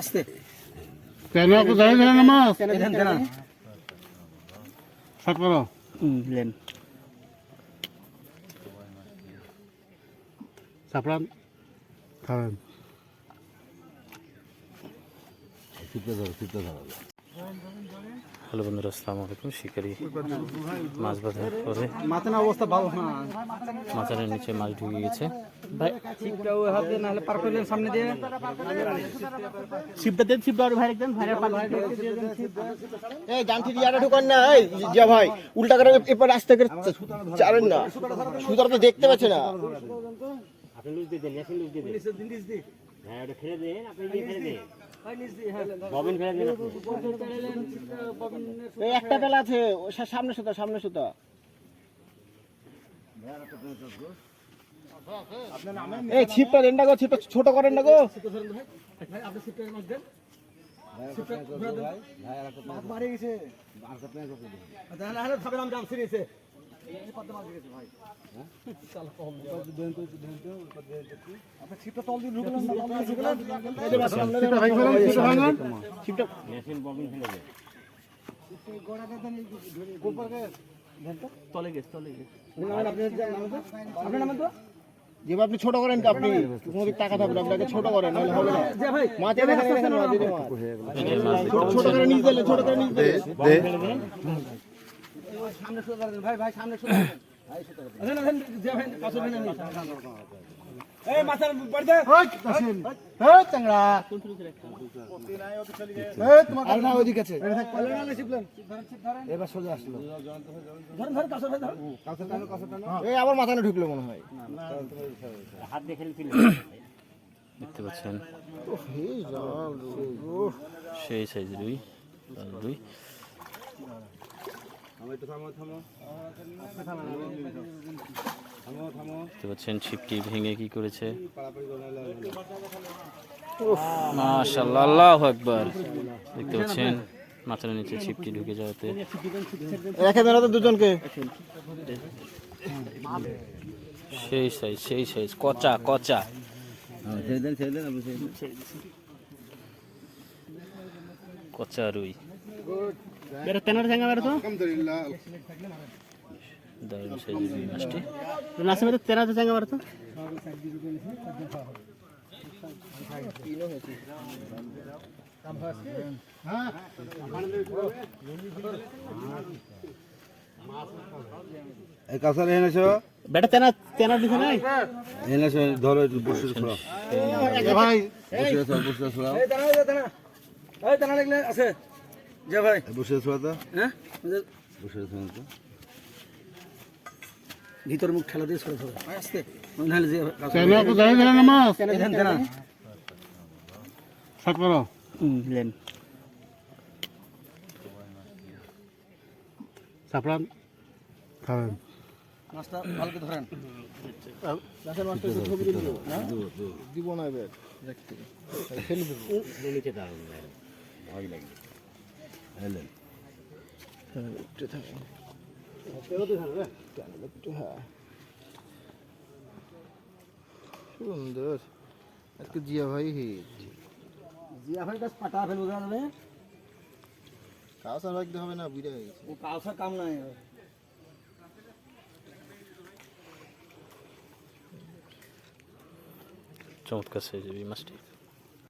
আসতে। তেনা কোথায় ধরে না মাছ এখান থেকে না সাত করো। হুম লেন সাপড়ান খাবেন। হ্যালো বন্ধুরা আসসালামু আলাইকুম। শিকারি মাছ বাজার করে মাথার অবস্থা ভালো না মাথার নিচে মাছ ঢুকে গেছে। ভাই ছিপটা ওই হাত দিয়ে নাহলে পার করলেন সামনে দিয়ে। ছিপটা দেন ছিপটা আর ভাই একদম। ভাই এই গান্ঠি ইয়াটা ঢুকান না এই যা ভাই উল্টা করে এপার রাস্তা করে চালেন না। সুতরাং তো দেখতে পাচ্ছে না। এই একটা বেলা আছে সামনে সুতা সামনে সুতা এই ছিপটা দেন না গো ছিপটা ছোট করেন না গো সিরিয়েছে ছিপটা ভাই ফেলেন ছিপটা ছিপটা তলে গেছে তলে গেছে আপনি নামেন তো যেভাবে আপনি ছোট করেন আপনি টাকা থাকবে আপনাকে ছোট করেন নাহলে হবে না ছোট করে নিয়ে দিলে ছোট করে নিয়ে দিলে ভাই ভাই সামনে সোজা আবার মাথায় ঢুকলো মনে হয় দেখতে পাচ্ছেন সেই সাইজ রুই রুই দেখতে পাচ্ছেন ছিপটি ভেঙে কি করেছে? মাশাল্লাহ আল্লাহ একবার দেখতে পাচ্ছেন মাথার নিচে ছিপটি ঢুকে যাওয়াতে। রেখে দেন তো দুজনকে। সেই সাইজ সেই সাইজ কচা কচা। কচা রুই। এটা তেনার জায়গা বেরো তো দারুণ সাইজের রুই মাছটি নাসে বেরো তেনার জায়গা বেরো তো এই কাঁচার এনেছো বেটা তেনা তেনার দিছে নাই এনেছো ধরো একটু বসে ছোড়াও ভাই বসে আছো বসে ছোড়াও এই দাঁড়া এই দাঁড়া এই দাঁড়া লাগলে আছে যে ভাই। বসে তো হ্যাঁ? বসে তো ভিতর মুখ ঠেলা দিয়ে সরে ধরে আসতে নাহলে যে তেনা কোথায় ধরে না মাছ এখান থেকে না? সাত করো হুম লেন। সাপড়ান খাবেন মাছটা ভালো করে ধরেন দিব না এবার। সুন্দর আজকে জিয়া ভাই হিট জিয়া ভাই কাছে পাটা ফেলব জানবে কাউসার ভাই হবে না বুঝে গেছে ও কাউসার কাম নাই চমৎকার সাইজের রুই মাছটি